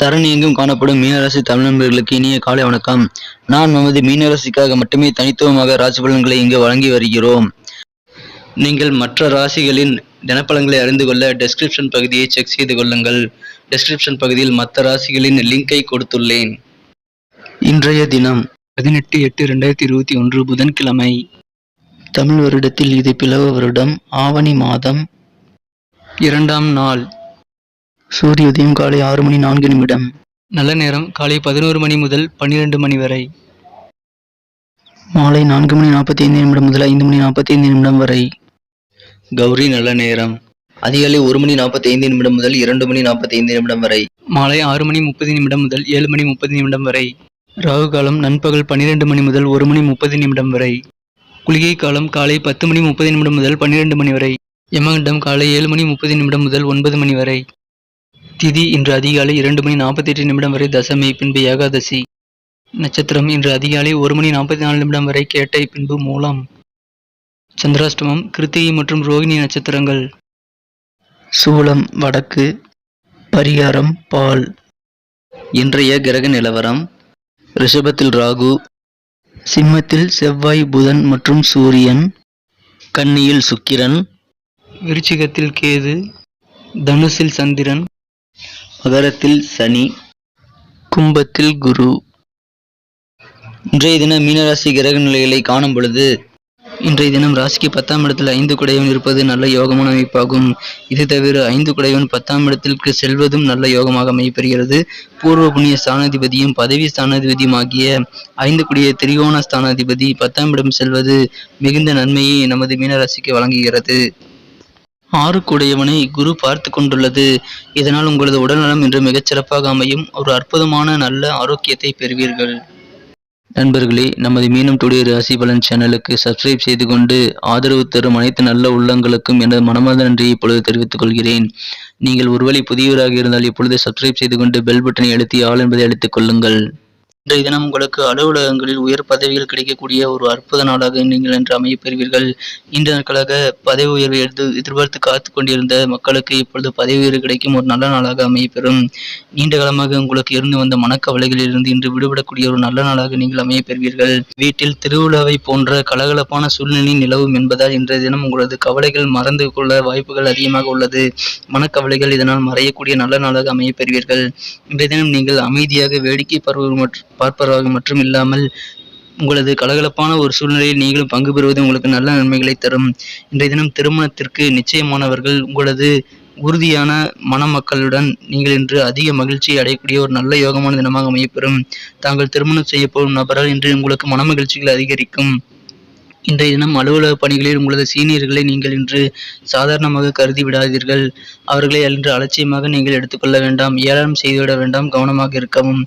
தரணி எங்கும் காணப்படும் மீனராசி தமிழர்களுக்கு இனிய காலை வணக்கம். நான் நமது மீனராசிக்காக மட்டுமே தனித்துவமாக ராசி பலன்களை இங்கு வழங்கி வருகிறோம். நீங்கள் மற்ற ராசிகளின் தினப்பலன்களை அறிந்து கொள்ள டெஸ்கிரிப்ஷன் பகுதியை செக் செய்து கொள்ளுங்கள். டெஸ்கிரிப்ஷன் பகுதியில் மற்ற ராசிகளின் லிங்கை கொடுத்துள்ளேன். இன்றைய தினம் பதினெட்டு எட்டு ரெண்டாயிரத்தி இருபத்தி ஒன்று புதன்கிழமை. தமிழ் வருடத்தில் இது பிளவ வருடம் ஆவணி மாதம். இரண்டாம் நாள் சூரிய உதயம் காலை ஆறு மணி நான்கு நிமிடம். நல்ல நேரம் காலை பதினோரு மணி முதல் பன்னிரண்டு மணி வரை. மாலை நான்கு மணி நாற்பத்தி ஐந்து நிமிடம் முதல் ஐந்து மணி நாற்பத்தி ஐந்து நிமிடம் வரை. கௌரி நல்ல நேரம். அதிகாலை ஒரு மணி நாற்பத்தி ஐந்து நிமிடம் முதல் இரண்டு மணி நாற்பத்தி ஐந்து நிமிடம் வரை. மாலை ஆறு மணி முப்பது நிமிடம் முதல் ஏழு மணி முப்பது நிமிடம் வரை. ராகு காலம் நண்பகல் பன்னிரண்டு மணி முதல் ஒரு மணி முப்பது நிமிடம் வரை. குளிகை காலம் காலை பத்து மணி முப்பது நிமிடம் முதல் பன்னிரண்டு மணி வரை. யமகண்டம் காலை ஏழு மணி முப்பது நிமிடம் முதல் ஒன்பது மணி வரை. திதி இன்று அதிகாலை இரண்டு மணி நாற்பத்தி எட்டு நிமிடம் வரை தசமி பின்பு ஏகாதசி. நட்சத்திரம் இன்று அதிகாலை ஒரு மணி நாற்பத்தி நாலு நிமிடம் வரை கேட்டை பின்பு மூலம். சந்திராஷ்டமம் கிருத்திகை மற்றும் ரோகிணி நட்சத்திரங்கள். சூலம் வடக்கு. பரிகாரம் பால். இன்றைய கிரக நிலவரம் ரிஷபத்தில் ராகு. சிம்மத்தில் செவ்வாய் புதன் மற்றும் சூரியன். கன்னியில் சுக்கிரன். விருச்சிகத்தில் கேது. தனுசில் சந்திரன். மகரத்தில் சனி கும்பத்தில் குரு. இன்றைய தினம் மீனராசி கிரக நிலைகளை காணும் பொழுது இன்றைய தினம் ராசிக்கு பத்தாம் இடத்தில் ஐந்து குடையவன் இருப்பது நல்ல யோகமான அமைப்பாகும். இது தவிர ஐந்து குடையவன் பத்தாம் இடத்திற்கு செல்வதும் நல்ல யோகமாக அமையப்பெறுகிறது. பூர்வ புண்ணிய ஸ்தானாதிபதியும் பதவி ஸ்தானாதிபதியும் ஆகிய ஐந்து குடிய திரிகோண ஸ்தானாதிபதி பத்தாம் இடம் செல்வது மிகுந்த நன்மையை நமது மீனராசிக்கு வழங்குகிறது. ஆறுக்குடையவனை குரு பார்த்து கொண்டுள்ளது. இதனால் உங்களது உடல்நலம் இன்று மிகச் சிறப்பாக அமையும். ஒரு அற்புதமான நல்ல ஆரோக்கியத்தை பெறுவீர்கள். நண்பர்களே நமது மீனம் டுடே ராசி பலன் சேனலுக்கு சப்ஸ்கிரைப் செய்து கொண்டு ஆதரவு தரும் அனைத்து நல்ல உள்ளங்களுக்கும் எனது மனமார்ந்த நன்றியை இப்பொழுது தெரிவித்துக் கொள்கிறேன். நீங்கள் ஒருவேளை புதியவராக இருந்தால் இப்பொழுது சப்ஸ்கிரைப் செய்து கொண்டு பெல் பட்டனை அழுத்தி ஆள் என்பதை அழைத்துக் கொள்ளுங்கள். இன்றைய தினம் உங்களுக்கு அலுவலகங்களில் உயர் பதவிகள் கிடைக்கக்கூடிய ஒரு அற்புத நாளாக நீங்கள் என்று அமைய பெறுவீர்கள். நீண்ட நாட்களாக பதவி உயர்வை எடுத்து எதிர்பார்த்து காத்து கொண்டிருந்த மக்களுக்கு இப்பொழுது பதவி உயர்வு கிடைக்கும் ஒரு நல்ல நாளாக அமையப்பெறும் நீண்ட காலமாக உங்களுக்கு இருந்து வந்த மனக்கவலைகளில் இருந்து இன்று விடுபடக்கூடிய ஒரு நல்ல நாளாக நீங்கள் அமையப்பெறுவீர்கள் வீட்டில் திருவிழாவை போன்ற கலகலப்பான சூழ்நிலை நிலவும் என்பதால் இன்றைய தினம் உங்களது கவலைகள் மறந்து கொள்ள வாய்ப்புகள் அதிகமாக உள்ளது. மனக்கவலைகள் இதனால் மறையக்கூடிய நல்ல நாளாக அமைய பெறுவீர்கள். இன்றைய தினம் நீங்கள் அமைதியாக வேடிக்கை பருவம் மற்றும் பார்ப்பவராக மட்டும் இல்லாமல் உங்களது கலகலப்பான ஒரு சூழ்நிலையில் நீங்களும் பங்கு பெறுவது உங்களுக்கு நல்ல நன்மைகளை தரும். இன்றைய தினம் திருமணத்திற்கு நிச்சயமானவர்கள் உங்களது உறுதியான மணமக்களுடன் நீங்கள் இன்று அதிக மகிழ்ச்சியை அடையக்கூடிய ஒரு நல்ல யோகமான தினமாக அமையப்பெறும். தாங்கள் திருமணம் செய்ய போகும் நபரால் இன்று உங்களுக்கு மனமகிழ்ச்சிகள் அதிகரிக்கும். இன்றைய தினம் அலுவலக பணிகளில் உங்களது சீனியர்களை நீங்கள் இன்று சாதாரணமாக கருதி விடாதீர்கள். அவர்களை இன்று அலட்சியமாக நீங்கள் எடுத்துக்கொள்ள வேண்டாம். ஏளனம் செய்துவிட வேண்டாம். கவனமாக இருக்கவும்.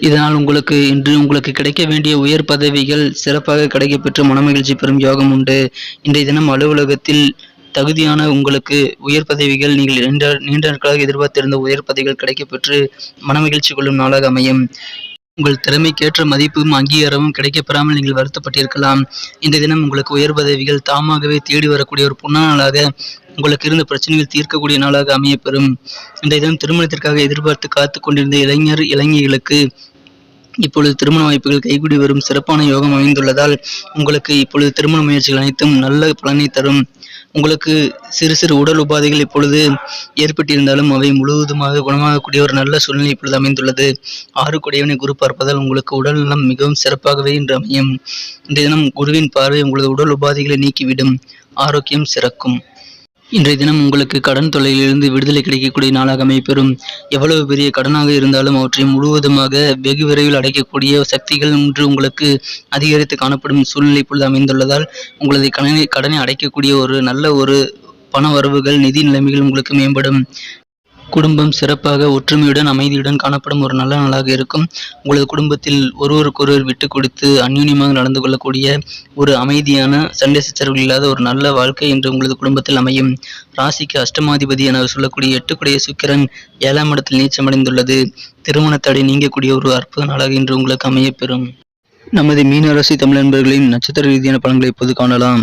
இதனால் உங்களுக்கு இன்று உங்களுக்கு கிடைக்க வேண்டிய உயர் பதவிகள் சிறப்பாக கிடைக்கப்பெற்று மனமகிழ்ச்சி பெறும் யோகம் உண்டு. இன்றைய தினம் அலுவலகத்தில் தகுதியான உங்களுக்கு உயர் பதவிகள் நீங்கள் நீண்ட நீண்ட நாட்களாக எதிர்பார்த்திருந்த உயர் பதவிகள் கிடைக்கப்பெற்று மனமகிழ்ச்சி கொள்ளும் நாளாக அமையும். உங்கள் திறமைக்கேற்ற மதிப்பும் அங்கீகாரமும் கிடைக்கப்பெறாமல் நீங்கள் வருத்தப்பட்டிருக்கலாம். இந்த தினம் உங்களுக்கு உயர் பதவிகள் தாமாகவே தேடி வரக்கூடிய ஒரு பொன்னான நாளாக உங்களுக்கு இருந்த பிரச்சனைகள் தீர்க்கக்கூடிய நாளாக அமையப்பெறும். இந்த தினம் திருமணத்திற்காக எதிர்பார்த்து காத்து கொண்டிருந்த இளைஞர் இளைஞர்களுக்கு இப்பொழுது திருமண வாய்ப்புகள் கைகூடி வரும். சிறப்பான யோகம் அமைந்துள்ளதால் உங்களுக்கு இப்பொழுது திருமண முயற்சிகள் அனைத்தும் நல்ல பலனை தரும். உங்களுக்கு சிறு சிறு உடல் உபாதைகள் இப்பொழுது ஏற்பட்டிருந்தாலும் அவை முழுவதுமாக குணமாகக்கூடிய ஒரு நல்ல சூழ்நிலை இப்பொழுது அமைந்துள்ளது. ஆறு கொடையவனை குரு பார்ப்பதால் உங்களுக்கு உடல் நலம் மிகவும் சிறப்பாகவே இன்று அமையும். இன்றைய தினம் குருவின் பார்வை உங்களது உடல் உபாதைகளை நீக்கிவிடும். ஆரோக்கியம் சிறக்கும். இன்றைய தினம் உங்களுக்கு கடன் தொல்லையிலிருந்து விடுதலை கிடைக்கக்கூடிய நாளாக அமைப்பெறும் எவ்வளவு பெரிய கடனாக இருந்தாலும் அவற்றை முழுவதுமாக வெகு விரைவில் அடைக்கக்கூடிய சக்திகள் இன்று உங்களுக்கு அதிகரித்து காணப்படும் சூழ்நிலை இப்பொழுது அமைந்துள்ளதால் உங்களது கடனை கடனை அடைக்கக்கூடிய ஒரு நல்ல ஒரு பண வரவுகள் நிதி நிலைமைகள் உங்களுக்கு மேம்படும். குடும்பம் சிறப்பாக ஒற்றுமையுடன் அமைதியுடன் காணப்படும் ஒரு நல்ல நாளாக இருக்கும். உங்களது குடும்பத்தில் ஒருவருக்கொருவர் விட்டு கொடுத்து அந்யூன்யமாக நடந்து கொள்ளக்கூடிய ஒரு அமைதியான சண்டை சச்சரவுகள் இல்லாத ஒரு நல்ல வாழ்க்கை என்று உங்களது குடும்பத்தில் அமையும். ராசிக்கு அஷ்டமாதிபதி என சொல்லக்கூடிய எட்டுக்குடைய சுக்கிரன் ஏழாம் இடத்தில் நீச்சமடைந்துள்ளது திருமண தடை நீங்கக்கூடிய ஒரு அற்புத நாளாக இன்று உங்களுக்கு அமையப்பெறும். நமது மீனராசி தமிழ் நண்பர்களின் நட்சத்திர ரீதியான பலன்களை இப்போது காணலாம்.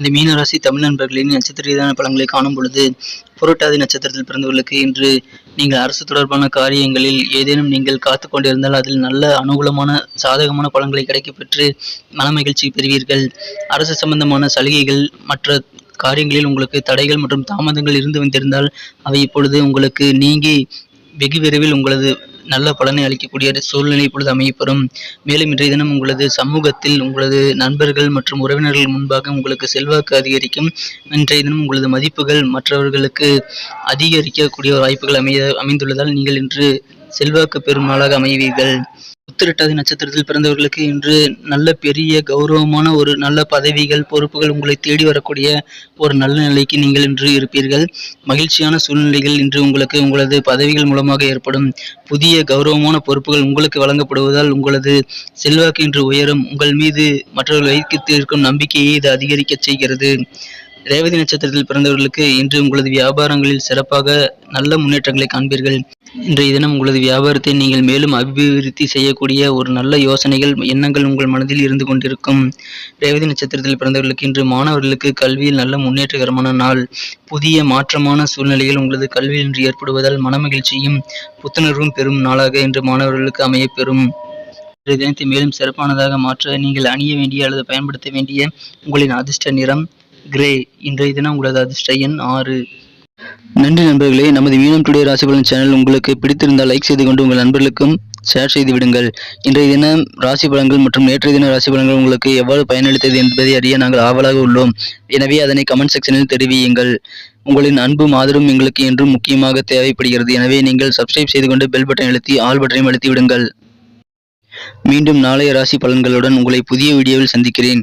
இந்த மீனராசி தமிழ் நண்பர்களின் நட்சத்திரதான ரீதியான பலன்களை காணும் பொழுது புரட்டாதி நட்சத்திரத்தில் பிறந்தவர்களுக்கு இன்று நீங்கள் அரசு தொடர்பான காரியங்களில் ஏதேனும் நீங்கள் காத்து கொண்டிருந்தால் அதில் நல்ல அனுகூலமான சாதகமான பலன்களை கிடைக்கப்பெற்று மன மகிழ்ச்சி பெறுவீர்கள். அரசு சம்பந்தமான சலுகைகள் மற்ற காரியங்களில் உங்களுக்கு தடைகள் மற்றும் தாமதங்கள் இருந்து வந்திருந்தால் அவை இப்பொழுது உங்களுக்கு நீங்கி வெகு விரைவில் உங்களது நல்ல பலனை அளிக்கக்கூடிய சூழ்நிலை இப்பொழுது அமையப்பெறும். மேலும் இன்றைய தினம் உங்களது சமூகத்தில் உங்களது நண்பர்கள் மற்றும் உறவினர்கள் முன்பாக உங்களுக்கு செல்வாக்கு அதிகரிக்கும். இன்றைய தினம் உங்களது மதிப்புகள் மற்றவர்களுக்கு அதிகரிக்கக்கூடிய வாய்ப்புகள் அமைய அமைந்துள்ளதால் நீங்கள் இன்று செல்வாக்கு பெறும் நாளாக அமைவீர்கள். உத்திரட்டாதி நட்சத்திரத்தில் பிறந்தவர்களுக்கு இன்று நல்ல பெரிய கௌரவமான ஒரு நல்ல பதவிகள் பொறுப்புகள் உங்களை தேடி வரக்கூடிய ஒரு நல்ல நிலைக்கு நீங்கள் இன்று இருப்பீர்கள். மகிழ்ச்சியான சூழ்நிலைகள் இன்று உங்களுக்கு உங்களது பதவிகள் மூலமாக ஏற்படும். புதிய கௌரவமான பொறுப்புகள் உங்களுக்கு வழங்கப்படுவதால் உங்களது செல்வாக்கு இன்று உயரும். உங்கள் மீது மற்றவர்கள் வைத்து இருக்கும் நம்பிக்கையை இது அதிகரிக்கச் செய்கிறது. ரேவதி நட்சத்திரத்தில் பிறந்தவர்களுக்கு இன்று உங்களது வியாபாரங்களில் சிறப்பாக நல்ல முன்னேற்றங்களை காண்பீர்கள். இன்றைய தினம் உங்களது வியாபாரத்தை நீங்கள் மேலும் அபிவிருத்தி செய்யக்கூடிய ஒரு நல்ல யோசனைகள் எண்ணங்கள் உங்கள் மனதில் இருந்து கொண்டிருக்கும். ரேவதி நட்சத்திரத்தில் பிறந்தவர்களுக்கு இன்று மாணவர்களுக்கு கல்வியில் நல்ல முன்னேற்றகரமான நாள். புதிய மாற்றமான சூழ்நிலைகள் உங்களது கல்வியில் இன்று ஏற்படுவதால் மனமகிழ்ச்சியும் புத்துணர்வும் பெறும் நாளாக இன்று மாணவர்களுக்கு அமையப்பெறும். இன்றைய தினத்தை மேலும் சிறப்பானதாக மாற்ற நீங்கள் அணிய வேண்டிய அல்லது பயன்படுத்த வேண்டிய உங்களின் அதிர்ஷ்ட நிறம் கிரே இன்றைய தினம் உங்களது அதிர்ஷ்ட எண் ஆறு. நன்றி நண்பர்களே நமது மீனம் டுடே ராசிபலன் சேனல் உங்களுக்கு பிடித்திருந்தால் லைக் செய்து கொண்டு உங்கள் நண்பர்களுக்கும் ஷேர் செய்து விடுங்கள். இன்றைய தினம் ராசி பலன்கள் மற்றும் நேற்றைய தின ராசி பலன்கள் உங்களுக்கு எவ்வாறு பயனளித்தது என்பதை அறிய நாங்கள் ஆவலாக உள்ளோம். எனவே அதனை கமெண்ட் செக்ஷனில் தெரிவியுங்கள். உங்களின் அன்பும் ஆதரவும் எங்களுக்கு என்றும் முக்கியமாக தேவைப்படுகிறது. எனவே நீங்கள் சப்ஸ்கிரைப் செய்து கொண்டு பெல் பட்டன் அழுத்தி ஆல் பட்டனையும் அழுத்தி விடுங்கள். மீண்டும் நாளைய ராசி பலன்களுடன் உங்களை புதிய வீடியோவில் சந்திக்கிறேன்.